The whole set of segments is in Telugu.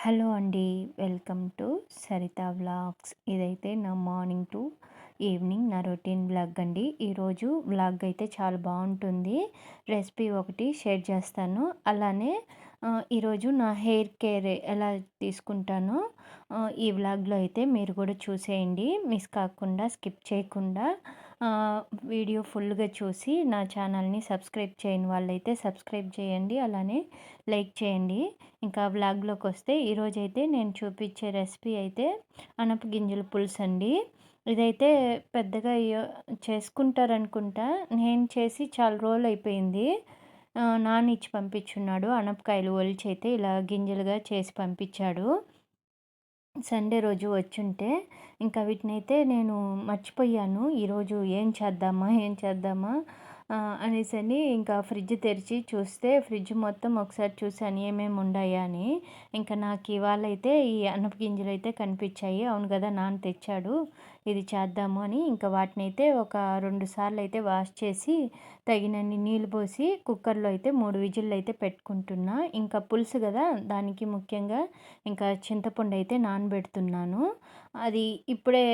హలో అండి వెల్కమ్ టు సరిత వ్లాగ్స్. ఇదైతే నా మార్నింగ్ టు ఈవినింగ్ నా రొటీన్ బ్లాగ్ అండి. ఈరోజు వ్లాగ్ అయితే చాలా బాగుంటుంది. రెసిపీ ఒకటి షేర్ చేస్తాను. అలానే ఈరోజు నా హెయిర్ కేర్ ఎలా తీసుకుంటానో ఈ వ్లాగ్లో అయితే మీరు కూడా చూసేయండి. మిస్ కాకుండా స్కిప్ చేయకుండా. వీడియో ఫుల్గా చూసి నా ఛానల్ని సబ్స్క్రైబ్ చేయని వాళ్ళైతే సబ్స్క్రైబ్ చేయండి అలానే లైక్ చేయండి. ఇంకా వ్లాగ్లోకి వస్తే ఈరోజైతే నేను చూపించే రెసిపీ అయితే అనప గింజల పులుసు అండి. ఇదైతే పెద్దగా చేసుకుంటారనుకుంటా నేను చేసి చాలా రోజులు అయిపోయింది. నాన్న ఇచ్చి పంపించున్నాడు అనపకాయలు ఒలిచి అయితే ఇలా గింజలుగా చేసి పంపించాడు. సండే రోజు వచ్చుంటే ఇంకా వీటినైతే నేను మర్చిపోయాను. ఈరోజు ఏం చేద్దామా ఏం చేద్దామా అనేసని ఇంకా ఫ్రిడ్జ్ తెరిచి చూస్తే ఫ్రిడ్జ్ మొత్తం ఒకసారి చూసాను ఏమేమి ఉన్నాయా అని. ఇంకా నాకు ఇవాళ అయితే ఈ అనప గింజలు అయితే కనిపించాయి. అవును కదా నాన్న తెచ్చాడు. ఇది చేద్దాము అని ఇంకా వాటిని అయితే ఒక రెండు సార్లు అయితే వాష్ చేసి తగినన్ని నీళ్ళు పోసి కుక్కర్లో అయితే మూడు విజిల్లు అయితే పెట్టుకుంటున్నా. ఇంకా పులుసు కదా దానికి ముఖ్యంగా ఇంకా చింతపండు అయితే నానబెడుతున్నాను. అది ఇప్పుడే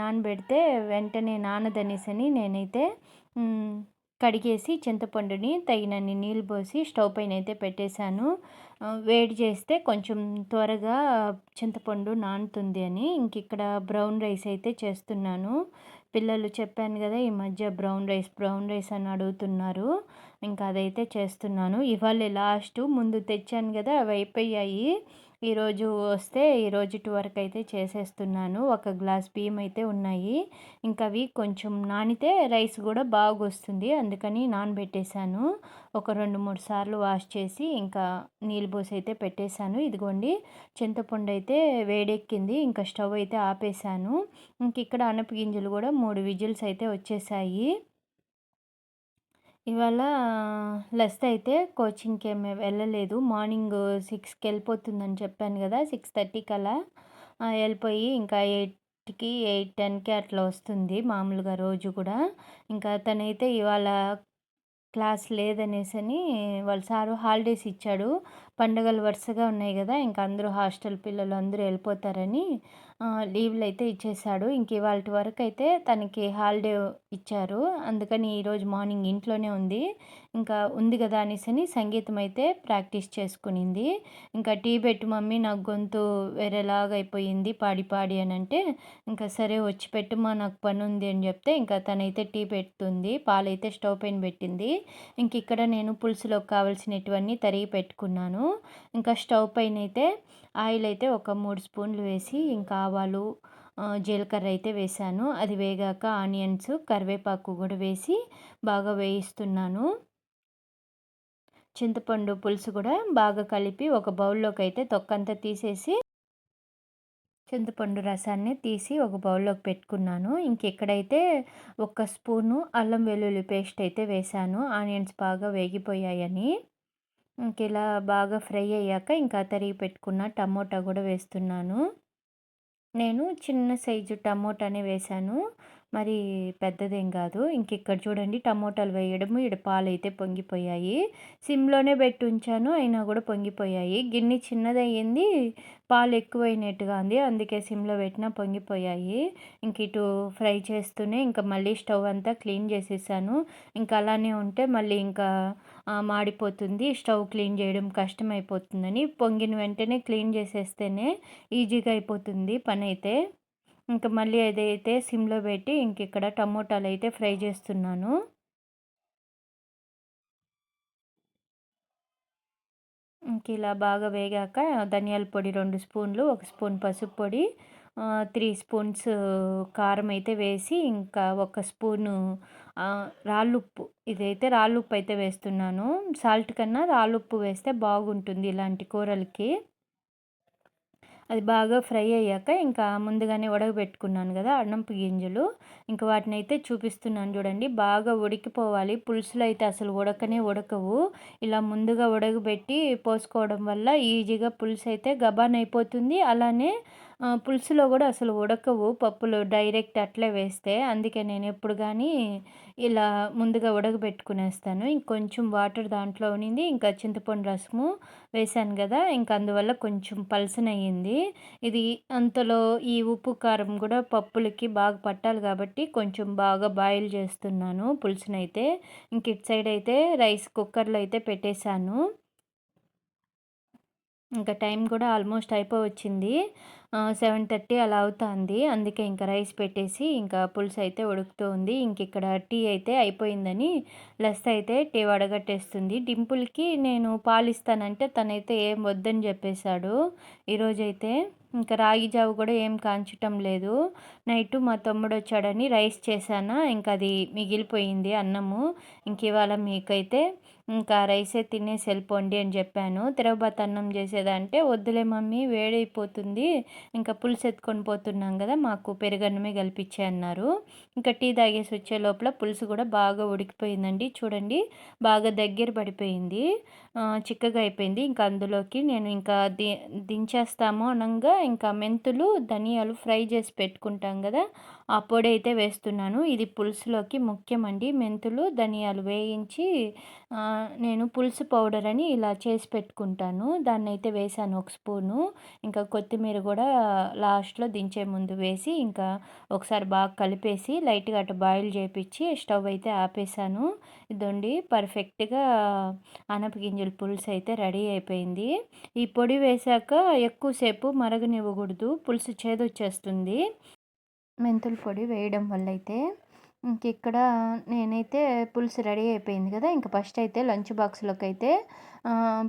నానబెడితే వెంటనే నానదనేసని నేనైతే కడిగేసి చింతపండుని తగినన్ని నీళ్ళు పోసి స్టవ్ పైన అయితే పెట్టేశాను. వేడి చేస్తే కొంచెం త్వరగా చింతపండు నానుతుంది అని ఇంక ఇక్కడ బ్రౌన్ రైస్ అయితే చేస్తున్నాను. పిల్లలు చెప్పాను కదా ఈ మధ్య బ్రౌన్ రైస్ బ్రౌన్ రైస్ అని అడుగుతున్నారు. ఇంకా అదైతే చేస్తున్నాను. ఇవాళ లాస్ట్ ముందు తెచ్చాను కదా అవి అయిపోయాయి. ఈరోజు వస్తే ఈరోజు వరకు అయితే చేసేస్తున్నాను. ఒక గ్లాస్ బియ్యం అయితే ఉన్నాయి. ఇంకా అవి కొంచెం నానితే రైస్ కూడా బాగా వస్తుంది. అందుకని నానబెట్టేశాను. ఒక రెండు మూడు సార్లు వాష్ చేసి ఇంకా నీళ్ళు పోసి అయితే పెట్టేశాను. ఇదిగోండి చింతపండు అయితే వేడెక్కింది. ఇంకా స్టవ్ అయితే ఆపేశాను. ఇంక ఇక్కడ అనప గింజలు కూడా మూడు విజిల్స్ అయితే వచ్చేసాయి. ఇవాళ లెస్ అయితే కోచింగ్కి ఏమి వెళ్ళలేదు. మార్నింగ్ సిక్స్కి వెళ్ళిపోతుందని చెప్పాను కదా సిక్స్ థర్టీకి అలా వెళ్ళిపోయి ఇంకా ఎయిట్కి ఎయిట్ టెన్కి అట్లా వస్తుంది మామూలుగా రోజు కూడా. ఇంకా తనైతే ఇవాళ క్లాస్ లేదనేసని వాళ్ళ సారు హాలిడేస్ ఇచ్చాడు. పండుగలు వరుసగా ఉన్నాయి కదా ఇంకా అందరూ హాస్టల్ పిల్లలు అందరూ వెళ్ళిపోతారని లీవ్లు అయితే ఇచ్చేసాడు. ఇంక ఇవాళ వరకు అయితే తనకి హాలిడే ఇచ్చారు. అందుకని ఈరోజు మార్నింగ్ ఇంట్లోనే ఉంది. ఇంకా ఉంది కదా అనేసి అని సంగీతం అయితే ప్రాక్టీస్ చేసుకునింది. ఇంకా టీ పెట్టు మమ్మీ నాకు గొంతు వేరేలాగా అయిపోయింది పాడి పాడి అని అంటే ఇంకా సరే వచ్చి పెట్టుమా నాకు పని ఉంది అని చెప్తే ఇంకా తనైతే టీ పెడుతుంది పాలైతే స్టవ్ పైన పెట్టింది. ఇంక ఇక్కడ నేను పులుసులోకి కావాల్సినటువన్నీ తరిగి పెట్టుకున్నాను. ఇంకా స్టవ్ పైన అయితే ఆయిల్ అయితే ఒక మూడు స్పూన్లు వేసి ఇంకా ఆవాలు జీలకర్ర అయితే వేసాను అది వేగాక ఆనియన్స్ కరివేపాకు కూడా వేసి బాగా వేయిస్తున్నాను. చింతపండు పులుసు కూడా బాగా కలిపి ఒక బౌల్లోకి అయితే తొక్కంతా తీసేసి చింతపండు రసాన్ని తీసి ఒక బౌల్లోకి పెట్టుకున్నాను. ఇంకెక్కడైతే ఒక స్పూను అల్లం వెల్లుల్లి పేస్ట్ అయితే వేసాను ఆనియన్స్ బాగా వేగిపోయాయని. ఇంక ఇలా బాగా ఫ్రై అయ్యాక ఇంకా తరిగి పెట్టుకున్న టమోటా కూడా వేస్తున్నాను. నేను చిన్న సైజు టమోటాని వేశాను. మరి పెద్దదేం కాదు. ఇంక ఇక్కడ చూడండి టమోటాలు వేయడము ఇక్కడ పాలు అయితే పొంగిపోయాయి. సిమ్లోనే పెట్టి ఉంచాను అయినా కూడా పొంగిపోయాయి. గిన్నె చిన్నదయ్యింది పాలు ఎక్కువైనట్టుగా ఉంది. అందుకే సిమ్లో పెట్టినా పొంగిపోయాయి. ఇంక ఇటు ఫ్రై చేస్తూనే ఇంకా మళ్ళీ స్టవ్ అంతా క్లీన్ చేసేసాను. ఇంకా అలానే ఉంటే మళ్ళీ ఇంకా మాడిపోతుంది. స్టవ్ క్లీన్ చేయడం కష్టమైపోతుందని. పొంగిన వెంటనే క్లీన్ చేసేస్తేనే ఈజీగా అయిపోతుంది పని అయితే ఇంకా మళ్ళీ అదైతే సిమ్లో పెట్టి ఇంక ఇక్కడ టమోటాలు అయితే ఫ్రై చేస్తున్నాను. ఇంక ఇలా బాగా వేగాక ధనియాల పొడి రెండు స్పూన్లు ఒక స్పూన్ పసుపు పొడి త్రీ స్పూన్స్ కారం అయితే వేసి ఇంకా ఒక స్పూను రాళ్ళుప్పు. ఇదైతే రాళ్ళుప్పు అయితే వేస్తున్నాను. సాల్ట్ కన్నా రాళ్ళుప్పు వేస్తే బాగుంటుంది ఇలాంటి కూరలకి. అది బాగా ఫ్రై అయ్యాక ఇంకా ముందుగానే ఉడకబెట్టుకున్నాను కదా అన్నంపు గింజలు. ఇంకా వాటిని అయితే చూపిస్తున్నాను చూడండి. బాగా ఉడికిపోవాలి. పులుసులు అయితే అసలు ఉడకనే ఉడకవు. ఇలా ముందుగా ఉడకబెట్టి పోసుకోవడం వల్ల ఈజీగా పులుసు అయితే గబాన్ అయిపోతుంది. అలానే పులుసులో కూడా అసలు ఉడకవు. పప్పులు డైరెక్ట్ అట్లే వేస్తే అందుకే నేను ఎప్పుడు కానీ ఇలా ముందుగా ఉడకబెట్టుకునేస్తాను. ఇంకొంచెం వాటర్ దాంట్లో ఉనింది. ఇంకా చింతపండు రసము వేసాను కదా ఇంకా అందువల్ల కొంచెం పలసనయ్యింది. ఇది అంతలో ఈ ఉప్పు కారం కూడా పప్పులకి బాగా పట్టాలి కాబట్టి కొంచెం బాగా బాయిల్ చేస్తున్నాను పులుసునైతే. ఇంక ఇటు సైడ్ అయితే రైస్ కుక్కర్లో అయితే పెట్టేశాను. ఇంకా టైం కూడా ఆల్మోస్ట్ అయిపోవచ్చింది. సెవెన్ థర్టీ అలా అవుతుంది. అందుకే ఇంకా రైస్ పెట్టేసి ఇంకా పులుసు అయితే ఉడుకుతూ ఉంది ఇంక ఇక్కడ టీ అయితే అయిపోయిందని లెస్ అయితే టీ వడగట్టేస్తుంది. డింపుల్కి నేను పాలిస్తానంటే తనైతే ఏం వద్దని చెప్పేశాడు. ఈరోజైతే ఇంకా రాగి జావు కూడా ఏం కాంచటం లేదు. నైట్ మా తమ్ముడు వచ్చాడని రైస్ చేశానా. ఇంకా అది మిగిలిపోయింది అన్నము. ఇంక ఇవాళ మీకైతే ఇంకా రైసే తినేసి వెళ్ళిపోండి అని చెప్పాను. తిరగబాత్ అన్నం చేసేదంటే వద్దులే మమ్మీ వేడైపోతుంది. ఇంకా పులుసు ఎత్తుకొని పోతున్నాం కదా మాకు పెరుగన్నమే కలిపించే అన్నారు. ఇంకా టీ తాగేసి వచ్చే లోపల పులుసు కూడా బాగా ఉడికిపోయిందండి. చూడండి బాగా దగ్గర పడిపోయింది. చిక్కగా అయిపోయింది. ఇంకా అందులోకి నేను ఇంకా ది దించేస్తాము అనగా ఇంకా మెంతులు ధనియాలు ఫ్రై చేసి పెట్టుకుంటాం కదా ఆ పొడి అయితే వేస్తున్నాను. ఇది పులుసులోకి ముఖ్యమండి. మెంతులు ధనియాలు వేయించి నేను పులుసు పౌడర్ అని ఇలా చేసి పెట్టుకుంటాను. దాన్ని అయితే వేసాను ఒక స్పూను. ఇంకా కొత్తిమీర కూడా లాస్ట్లో దించే ముందు వేసి ఇంకా ఒకసారి బాగా కలిపేసి లైట్గా అటు బాయిల్ చేపించి స్టవ్ అయితే ఆపేసాను. ఇదండి పర్ఫెక్ట్గా అనపగింజల పులుసు అయితే రెడీ అయిపోయింది. ఈ పొడి వేశాక ఎక్కువసేపు మరగనివ్వకూడదు పులుసు చేదొచ్చేస్తుంది. మెంతుల పొడి వేయడం వల్ల అయితే ఇంక ఇక్కడ నేనైతే పులుసు రెడీ అయిపోయింది కదా ఇంకా ఫస్ట్ అయితే లంచ్ బాక్స్లోకి అయితే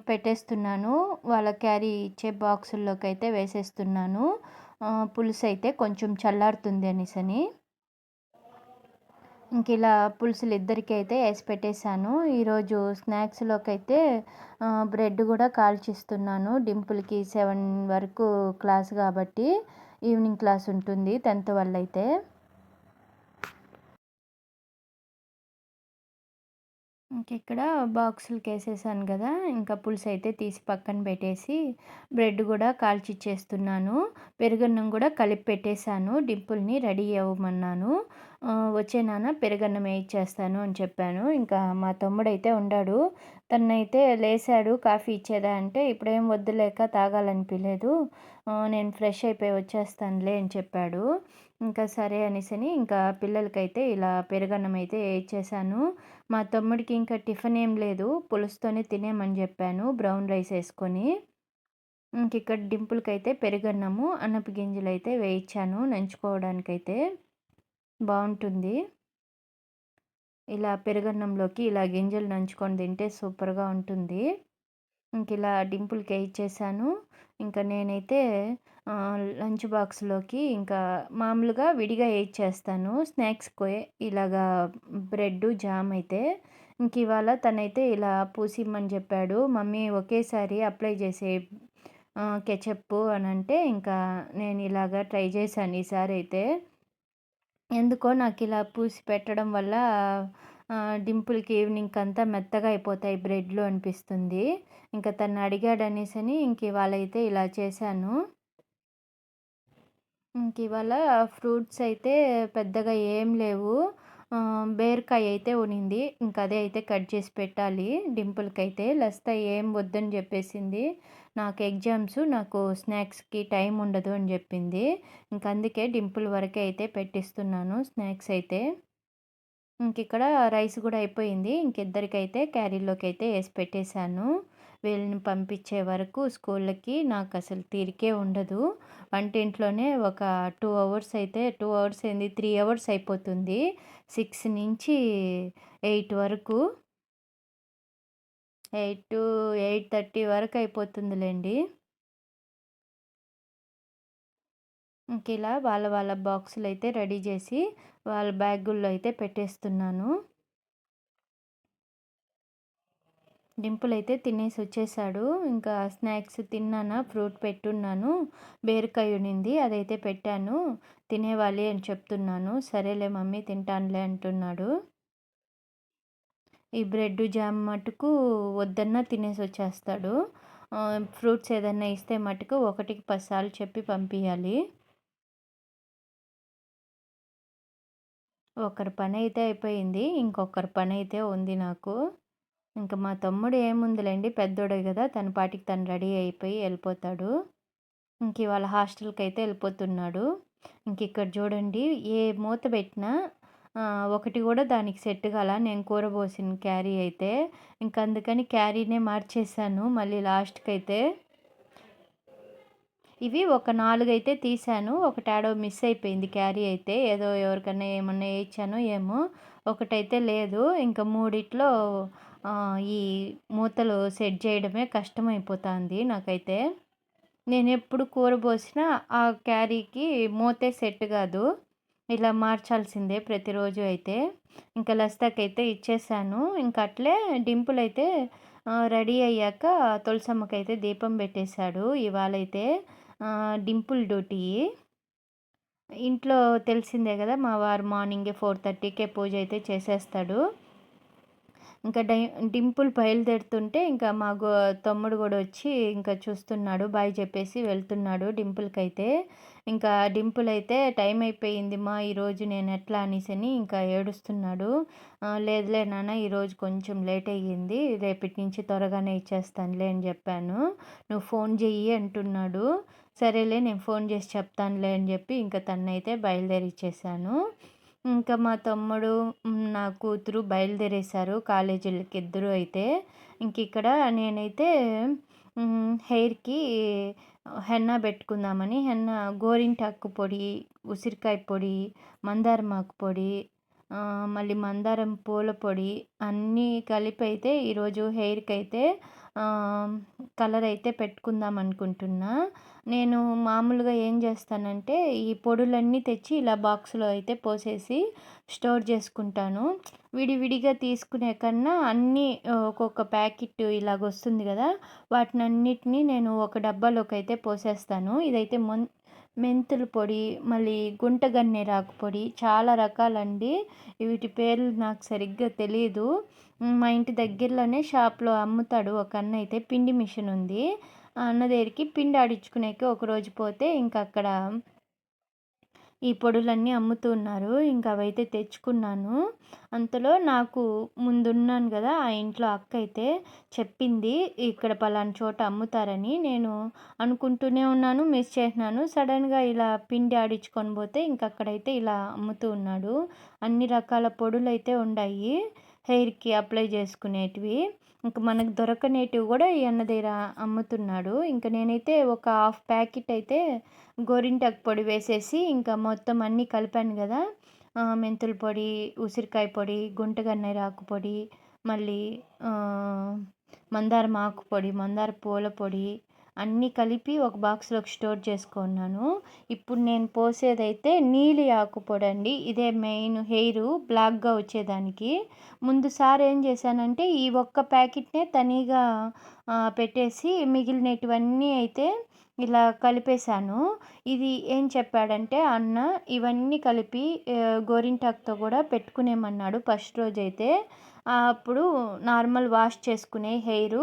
పెట్టేస్తున్నాను. వాళ్ళ క్యారీ ఇచ్చే బాక్సుల్లోకి అయితే వేసేస్తున్నాను. పులుసు అయితే కొంచెం చల్లారుతుంది అనేసని. ఇంక ఇలా పులుసులు ఇద్దరికి అయితే వేసి పెట్టేశాను. ఈరోజు స్నాక్స్లోకి అయితే బ్రెడ్ కూడా కాల్చిస్తున్నాను. డింపుల్కి సెవెన్ వరకు క్లాస్ కాబట్టి ఈవినింగ్ క్లాస్ ఉంటుంది టెన్త్ వల్ల ఇంక ఇక్కడ బాక్సులకి వేసేసాను కదా ఇంకా పులుసు అయితే తీసి పక్కన పెట్టేసి బ్రెడ్ కూడా కాల్చిచ్చేస్తున్నాను. పెరుగన్నం కూడా కలిపి పెట్టేశాను. డింపుల్ని రెడీ అవ్వమన్నాను. వచ్చే నాన్న పెరుగన్నం వేయించేస్తాను అని చెప్పాను. ఇంకా మా తమ్ముడైతే ఉండాడు. తనైతే లేసాడు. కాఫీ ఇచ్చేదా అంటే ఇప్పుడేం వద్దులేక తాగాలనిపించలేదు నేను ఫ్రెష్ అయిపోయి వచ్చేస్తానులే అని చెప్పాడు. ఇంకా సరే అనేసని ఇంకా పిల్లలకైతే ఇలా పెరుగన్నం అయితే ఇచ్చేసాను మా తమ్ముడికి ఇంకా టిఫిన్ ఏం లేదు. పులుసుతోనే తినేమని చెప్పాను బ్రౌన్ రైస్ వేసుకొని. ఇంక ఇక్కడ డింపుల్కైతే పెరుగన్నము అన్నపు గింజలు అయితే వేయించాను నంచుకోవడానికైతే. బాగుంటుంది ఇలా పెరుగన్నంలోకి ఇలా గింజలు నంచుకొని తింటే సూపర్గా ఉంటుంది. ఇంక ఇలా డింపుల్కి ఇచ్చేసాను. ఇంకా నేనైతే లంచ్ బాక్స్లోకి ఇంకా మామూలుగా విడిగా చేస్తాను. స్నాక్స్కి ఇలాగా బ్రెడ్ జామ్ అయితే ఇంక ఇవాళ తనైతే ఇలా పూసిమ్మని చెప్పాడు. మమ్మీ ఒకేసారి అప్లై చేసే కెచప్ అని అంటే ఇంకా నేను ఇలాగా ట్రై చేశాను ఈసారి అయితే. ఎందుకో నాకు ఇలా పూసి పెట్టడం వల్ల డింపుల్కి ఈవినింగ్ అంతా మెత్తగా అయిపోతాయి బ్రెడ్లు అనిపిస్తుంది. ఇంకా తను అడిగాడు అనేసని ఇంక ఇవాళ అయితే ఇలా చేశాను. ఇంక ఇవాళ ఫ్రూట్స్ అయితే పెద్దగా ఏం లేవు. బీరకాయ అయితే ఉనింది. ఇంకా అదే అయితే కట్ చేసి పెట్టాలి. డింపుల్కి అయితే లస్తా ఏం వద్దని చెప్పేసింది. నాకు ఎగ్జామ్స్ నాకు స్నాక్స్కి టైం ఉండదు అని చెప్పింది. ఇంక అందుకే డింపుల్ వరకే అయితే పెట్టిస్తున్నాను స్నాక్స్ అయితే. ఇంక ఇక్కడ రైస్ కూడా అయిపోయింది. ఇంకిద్దరికైతే క్యారీలోకి అయితే వేసి పెట్టేశాను. వీళ్ళని పంపించే వరకు స్కూళ్ళకి నాకు అసలు తీరికే ఉండదు. వంటింట్లోనే ఒక టూ అవర్స్ అయితే టూ అవర్స్ ఏంది త్రీ అవర్స్ అయిపోతుంది. సిక్స్ నుంచి ఎయిట్ వరకు. ఎయిట్ టు ఎయిట్ థర్టీ వరకు అయిపోతుందిలేండి. ఇంక ఇలా వాళ్ళ వాళ్ళ బాక్సులు అయితే రెడీ చేసి వాళ్ళ బ్యాగుల్లో అయితే పెట్టేస్తున్నాను. డింపుల్ అయితే తినేసి వచ్చేసాడు. ఇంకా స్నాక్స్ తిన్నానా? ఫ్రూట్ పెట్టున్నాను. బీరకాయ ఉనింది. అదైతే పెట్టాను. తినేవాలి అని చెప్తున్నాను. సరేలే మమ్మీ తింటానులే అంటున్నాడు. ఈ బ్రెడ్ జామ్ మటుకు వద్దన్నా తినేసి వచ్చేస్తాడు. ఫ్రూట్స్ ఏదైనా ఇస్తే మటుకు ఒకటికి పదిసార్లు చెప్పి పంపించాలి ఒకరి పని అయితే అయిపోయింది. ఇంకొకరి పని అయితే ఉంది నాకు. ఇంకా మా తమ్ముడు ఏముందిలేండి పెద్దోడే కదా తన పాటికి తను రెడీ అయిపోయి వెళ్ళిపోతాడు. ఇంక ఇవాళ హాస్టల్కి అయితే వెళ్ళిపోతున్నాడు. ఇంక ఇక్కడ చూడండి ఏ మూత పెట్టినా ఒకటి కూడా దానికి సెట్ కాల నేను కూర పోసిన క్యారీ అయితే. ఇంక అందుకని క్యారీనే మార్చేసాను మళ్ళీ లాస్ట్కి అయితే ఇవి ఒక నాలుగు అయితే తీశాను. ఒకటి ఆడో మిస్ అయిపోయింది క్యారీ అయితే ఏదో ఎవరికైనా ఏమన్నా వేయించానో ఏమో ఒకటైతే లేదు. ఇంకా మూడిట్లో ఈ మూతలు సెట్ చేయడమే కష్టమైపోతుంది నాకైతే. నేను ఎప్పుడు కూర పోసినా ఆ క్యారీకి మూతే సెట్ కాదు. ఇలా మార్చాల్సిందే ప్రతిరోజు అయితే. ఇంకా లస్తాకైతే ఇచ్చేసాను. ఇంకా అట్లే డింపుల్ అయితే రెడీ అయ్యాక తులసమ్మకైతే దీపం పెట్టేశాడు. ఇవాళైతే డింపుల్ డ్యూటీ. ఇంట్లో తెలిసిందే కదా మా వారు మార్నింగే ఫోర్ థర్టీకే పూజ అయితే చేసేస్తాడు. ఇంకా డై డింపుల్ బయలుదేరుతుంటే ఇంకా మా గో తమ్ముడు కూడా వచ్చి ఇంకా చూస్తున్నాడు బాయ్ చెప్పేసి వెళ్తున్నాడు డింపుల్కి అయితే ఇంకా డింపుల్ అయితే టైం అయిపోయింది మా ఈరోజు నేను ఎట్లా అనేసి అని ఇంకా ఏడుస్తున్నాడు. లేదులే నాన్న ఈరోజు కొంచెం లేట్ అయ్యింది రేపటి నుంచి త్వరగానే ఇచ్చేస్తానులే అని చెప్పాను. నువ్వు ఫోన్ చెయ్యి అంటున్నాడు. సరేలే నేను ఫోన్ చేసి చెప్తానులే అని చెప్పి ఇంకా తన్నైతే బయలుదేరి ఇచ్చేసాను ఇంకా మా తమ్ముడు నా కూతురు బయలుదేరేశారు కాలేజీలకి ఇద్దరు అయితే. ఇంక ఇక్కడ నేనైతే హెయిర్కి హెన్నా పెట్టుకుందామని హెన్నా గోరింటాకు పొడి ఉసిరికాయ పొడి మందారమాకు పొడి మళ్ళీ మందారం పూల పొడి అన్నీ కలిపి అయితే ఈరోజు హెయిర్కి అయితే కలర్ అయితే పెట్టుకుందాం అనుకుంటున్నా. నేను మామూలుగా ఏం చేస్తానంటే ఈ పొడులన్నీ తెచ్చి ఇలా బాక్స్లో అయితే పోసేసి స్టోర్ చేసుకుంటాను. విడివిడిగా తీసుకునే కన్నా అన్నీ ఒక్కొక్క ప్యాకెట్ ఇలాగ వస్తుంది కదా వాటిని అన్నిటినీ నేను ఒక డబ్బాలోకి అయితే పోసేస్తాను. ఇదైతే మొన్ మెంతుల పొడి మళ్ళీ గుంటగన్నేరాకు పొడి చాలా రకాలండి. వీటి పేర్లు నాకు సరిగ్గా తెలియదు మా ఇంటి దగ్గరలోనే షాప్లో అమ్ముతాడు ఒక అన్న అయితే పిండి మిషన్ ఉంది. అన్న దగ్గరికి పిండి ఆడించుకునేకి ఒకరోజు పోతే ఇంకా అక్కడ ఈ పొడులన్నీ అమ్ముతూ ఉన్నారు. ఇంకా అవైతే తెచ్చుకున్నాను. అంతలో నాకు ముందున్నాను కదా ఆ ఇంట్లో అక్క అయితే చెప్పింది ఇక్కడ పలానా చోట అమ్ముతారని. నేను అనుకుంటూనే ఉన్నాను మిస్ చేసినాను సడన్గా ఇలా పిండి ఆడించుకొని పోతే ఇంక అక్కడైతే ఇలా అమ్ముతూ ఉన్నాడు. అన్ని రకాల పొడులు అయితే ఉన్నాయి హెయిర్కి అప్లై చేసుకునేటివి. ఇంకా మనకు దొరకనేటివి కూడా ఈ అన్న దగ్గర అమ్ముతున్నాడు. ఇంకా నేనైతే ఒక హాఫ్ ప్యాకెట్ అయితే గోరింటాకు పొడి వేసేసి ఇంకా మొత్తం అన్నీ కలిపాను కదా. మెంతుల పొడి ఉసిరికాయ పొడి గుంటగన్నేరాకు పొడి మళ్ళీ మందారం ఆకు పొడి మందార పూల పొడి అన్నీ కలిపి ఒక బాక్స్లోకి స్టోర్ చేసుకున్నాను. ఇప్పుడు నేను పోసేదైతే నీలి ఆకు పొడి అండి ఇదే మెయిన్ హెయిర్ బ్లాక్గా వచ్చేదానికి. ముందుసారి ఏం చేశానంటే ఈ ఒక్క ప్యాకెట్నే తనీగా పెట్టేసి మిగిలినటువన్నీ అయితే ఇలా కలిపేశాను. ఇది ఏం చెప్పాడంటే అన్న ఇవన్నీ కలిపి గోరింటాకుతో కూడా పెట్టుకునేమన్నాడు ఫస్ట్ రోజైతే. అప్పుడు నార్మల్ వాష్ చేసుకునే హెయిర్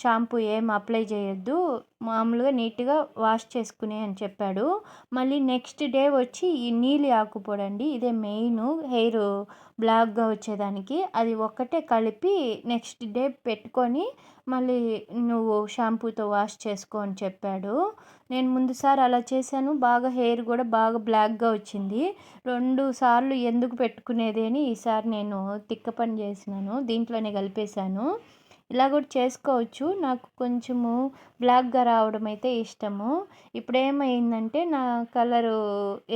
షాంపూ ఏం అప్లై చేయొద్దు. మామూలుగా నీట్గా వాష్ చేసుకునే అని చెప్పాడు. మళ్ళీ నెక్స్ట్ డే వచ్చి ఈ నీలి ఆకుపోడండి ఇదే మెయిన్ హెయిర్ బ్లాక్గా వచ్చేదానికి అది ఒక్కటే కలిపి నెక్స్ట్ డే పెట్టుకొని మళ్ళీ నువ్వు షాంపూతో వాష్ చేసుకో అని చెప్పాడు. నేను ముందుసారి అలా చేశాను బాగా హెయిర్ కూడా బాగా బ్లాక్గా వచ్చింది. రెండు సార్లు ఎందుకు పెట్టుకునేది అని ఈసారి నేను తిక్క పని చేసినాను దీంట్లోనే కలిపేశాను. ఇలా కూడా చేసుకోవచ్చు. నాకు కొంచెము బ్లాక్గా రావడం అయితే ఇష్టము. ఇప్పుడు ఏమైందంటే నా కలరు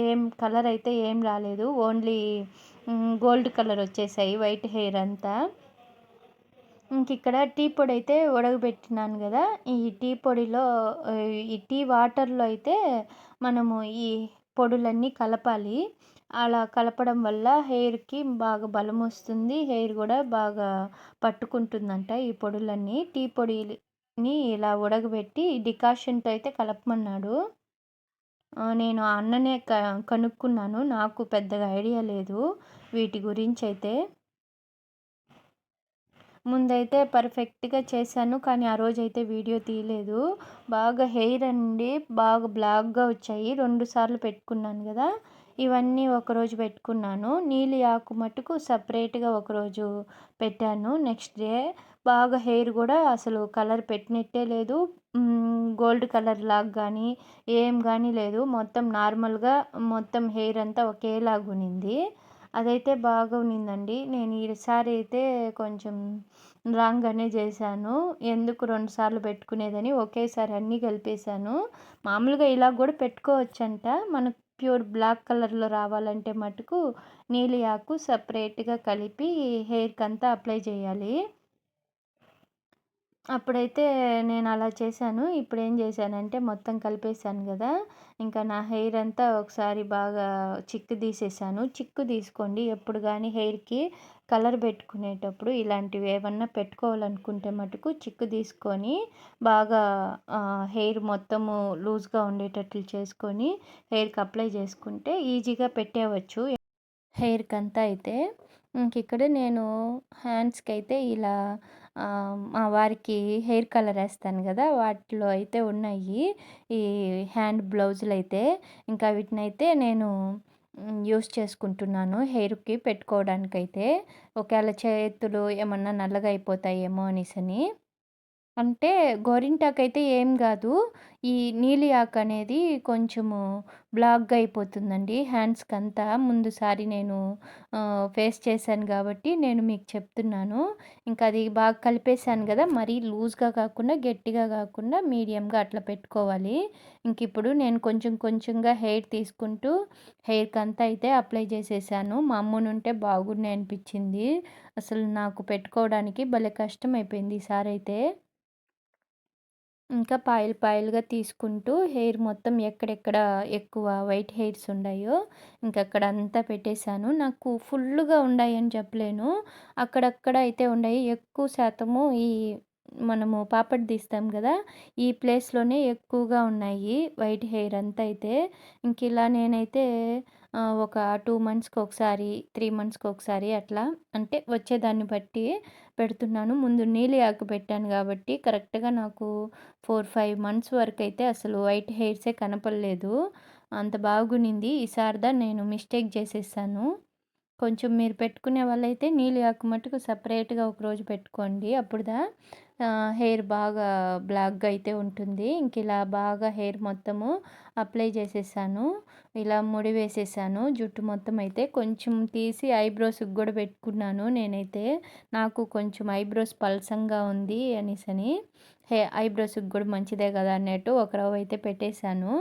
ఏం కలర్ అయితే ఏం రాలేదు. ఓన్లీ గోల్డ్ కలర్ వచ్చేసాయి వైట్ హెయిర్ అంతా. ఇంక ఇక్కడ టీ పొడి అయితే ఉడకబెట్టినాను కదా. ఈ టీ పొడిలో ఈ టీ వాటర్లో అయితే మనము ఈ పొడులన్నీ కలపాలి. అలా కలపడం వల్ల హెయిర్కి బాగా బలం వస్తుంది. హెయిర్ కూడా బాగా పట్టుకుంటుందంట ఈ పొడులన్నీ. టీ పొడిని ఇలా ఉడకబెట్టి డికాషన్తో అయితే కలపమన్నాడు. నేను అన్ననే క కనుక్కున్నాను. నాకు పెద్దగా ఐడియా లేదు వీటి గురించి అయితే ముందైతే పర్ఫెక్ట్గా చేశాను కానీ ఆ రోజైతే వీడియో తీయలేదు. బాగా హెయిర్ అండి బాగా బ్లాక్గా వచ్చాయి. రెండు సార్లు పెట్టుకున్నాను కదా. ఇవన్నీ ఒకరోజు పెట్టుకున్నాను. నీలి ఆకు మటుకు సపరేట్గా ఒకరోజు పెట్టాను. నెక్స్ట్ డే బాగా హెయిర్ కూడా అసలు కలర్ పెట్టినట్టే లేదు. గోల్డ్ కలర్ లాగా కానీ ఏం కానీ లేదు. మొత్తం నార్మల్గా మొత్తం హెయిర్ అంతా ఒకేలాగా ఉన్నింది అదైతే బాగా ఉన్నిందండి నేను ఈసారి అయితే కొంచెం రాంగ్గానే చేశాను. ఎందుకు రెండుసార్లు పెట్టుకునేదని ఒకేసారి అన్నీ కలిపేశాను. మామూలుగా ఇలా కూడా పెట్టుకోవచ్చంట. మనకు ప్యూర్ బ్లాక్ కలర్లో రావాలంటే మటుకు నీలి ఆకు సపరేట్గా కలిపి హెయిర్కి అంతా అప్లై చేయాలి. అప్పుడైతే నేను అలా చేశాను. ఇప్పుడు ఏం చేశానంటే మొత్తం కలిపేసాను కదా! ఇంకా నా హెయిర్ అంతా ఒకసారి బాగా చిక్కు తీసేసాను చిక్కు తీసుకోండి. ఎప్పుడు కానీ హెయిర్కి కలర్ పెట్టుకునేటప్పుడు ఇలాంటివి ఏమన్నా పెట్టుకోవాలనుకుంటే మటుకు చిక్కు తీసుకొని బాగా హెయిర్ మొత్తము లూజ్గా ఉండేటట్లు చేసుకొని హెయిర్కి అప్లై చేసుకుంటే ఈజీగా పెట్టేవచ్చు. హెయిర్కి అంతా అయితే ఇంక ఇక్కడ నేను హ్యాండ్స్కి అయితే ఇలా మా వారికి హెయిర్ కలర్ వేస్తాను కదా వాటిలో అయితే ఉన్నాయి. ఈ హ్యాండ్ బ్లౌజులు అయితే ఇంకా వీటినైతే నేను యూస్ చేసుకుంటున్నాను హెయిర్కి పెట్టుకోవడానికైతే. ఒకవేళ చేతులు ఏమన్నా నల్లగా అయిపోతాయేమో అనేసని. అంటే గోరింటాకైతే ఏం కాదు ఈ నీలి ఆకు అనేది కొంచెము బ్లాక్గా అయిపోతుందండి. హ్యాండ్స్కి అంతా ముందుసారి నేను ఫేస్ చేశాను కాబట్టి నేను మీకు చెప్తున్నాను. ఇంకా అది బాగా కలిపేశాను కదా మరీ లూజ్గా కాకుండా గట్టిగా కాకుండా మీడియంగా అట్లా పెట్టుకోవాలి. ఇంక ఇప్పుడు నేను కొంచెం కొంచెంగా హెయిర్ తీసుకుంటూ హెయిర్కి అంతా అయితే అప్లై చేసేసాను. మా అమ్మనుంటే బాగున్నాయి అనిపించింది. అసలు నాకు పెట్టుకోవడానికి భలే కష్టం అయిపోయింది ఈసారి అయితే ఇంకా పాయలు పాయలుగా తీసుకుంటూ హెయిర్ మొత్తం ఎక్కడెక్కడ ఎక్కువ వైట్ హెయిర్స్ ఉన్నాయో ఇంకక్కడ అంతా పెట్టేశాను. నాకు ఫుల్గా ఉన్నాయని చెప్పలేను. అక్కడక్కడ అయితే ఉన్నాయి ఎక్కువ శాతము ఈ మనము పాపడ్ తీస్తాం కదా ఈ ప్లేస్లోనే ఎక్కువగా ఉన్నాయి వైట్ హెయిర్ అంతా అయితే. ఇంక ఇలా నేనైతే ఒక టూ మంత్స్కి ఒకసారి త్రీ మంత్స్కి ఒకసారి అట్లా అంటే వచ్చేదాన్ని బట్టి పెడుతున్నాను. ముందు నీళ్ళు ఆకు పెట్టాను కాబట్టి కరెక్ట్గా నాకు ఫోర్ ఫైవ్ మంత్స్ వరకు అయితే అసలు వైట్ హెయిర్సే కనపడలేదు. అంత బాగునింది. ఈసారిదా నేను మిస్టేక్ చేసేసాను. కొంచెం మీరు పెట్టుకునే వాళ్ళైతే నీళ్ళు ఆకు మటుకు సపరేట్గా ఒకరోజు పెట్టుకోండి. అప్పుడుదా హెయిర్ బాగా బ్లాక్గా అయితే ఉంటుంది. ఇంక ఇలా బాగా హెయిర్ మొత్తము అప్లై చేసేసాను. ఇలా ముడి వేసేసాను. జుట్టు మొత్తం అయితే కొంచెం తీసి ఐబ్రోస్కి కూడా పెట్టుకున్నాను నేనైతే. నాకు కొంచెం ఐబ్రోస్ పల్సంగా ఉంది అనేసని హే ఐబ్రోస్కి కూడా మంచిదే కదా అన్నట్టు ఒక రవ్వ అయితే పెట్టేశాను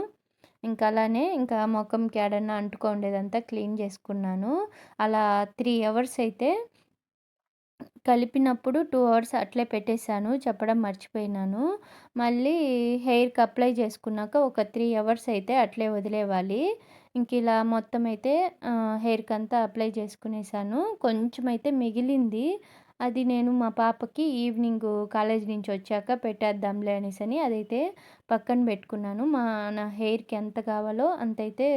ఇంకా అలానే ఇంకా ముఖంకి ఏడన్నా అంటుకోండేదంతా క్లీన్ చేసుకున్నాను. అలా త్రీ అవర్స్ అయితే కలిపినప్పుడు టూ అవర్స్ అట్లే పెట్టేశాను చెప్పడం మర్చిపోయినాను. మళ్ళీ హెయిర్కి అప్లై చేసుకున్నాక ఒక త్రీ అవర్స్ అయితే అట్లే వదిలేవాలి. ఇంక ఇలా మొత్తం అయితే హెయిర్కి అంతా అప్లై చేసుకునేసాను కొంచెం అయితే మిగిలింది. అది నేను మా పాపకి ఈవినింగ్ కాలేజ్ నుంచి వచ్చాక పెట్టేద్దాంలే అనేసి అని అదైతే పక్కన పెట్టుకున్నాను. మా నా హెయిర్కి ఎంత కావాలో అంతైతే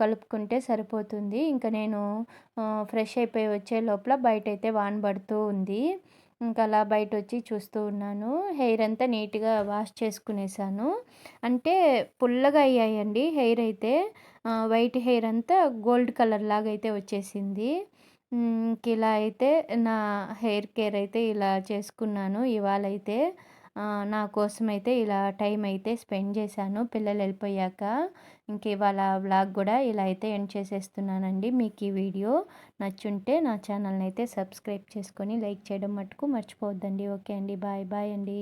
కలుపుకుంటే సరిపోతుంది. ఇంకా నేను ఫ్రెష్ అయిపోయి వచ్చే లోపల బయట అయితే వాన పడుతూ ఉంది. ఇంకా అలా బయట వచ్చి చూస్తూ ఉన్నాను. హెయిర్ అంతా నీట్గా వాష్ చేసుకునేసాను. అంటే పుల్లగా అయ్యాయండి హెయిర్ అయితే. వైట్ హెయిర్ అంతా గోల్డ్ కలర్ లాగా అయితే వచ్చేసింది. ఇలా అయితే నా హెయిర్ కేర్ అయితే ఇలా చేసుకున్నాను. ఇవాళ అయితే నా కోసం అయితే ఇలా టైం అయితే స్పెండ్ చేశాను పిల్లలు వెళ్ళిపోయాక. ఇంక ఇవాళ వ్లాగ్ కూడా ఇలా అయితే ఎండ్ చేసేస్తున్నానండి. మీకు ఈ వీడియో నచ్చుంటే నా ఛానల్ని అయితే సబ్స్క్రైబ్ చేసుకొని లైక్ చేయడం మటుకు మర్చిపోవద్దండి. ఓకే అండి. బాయ్ బాయ్ అండి.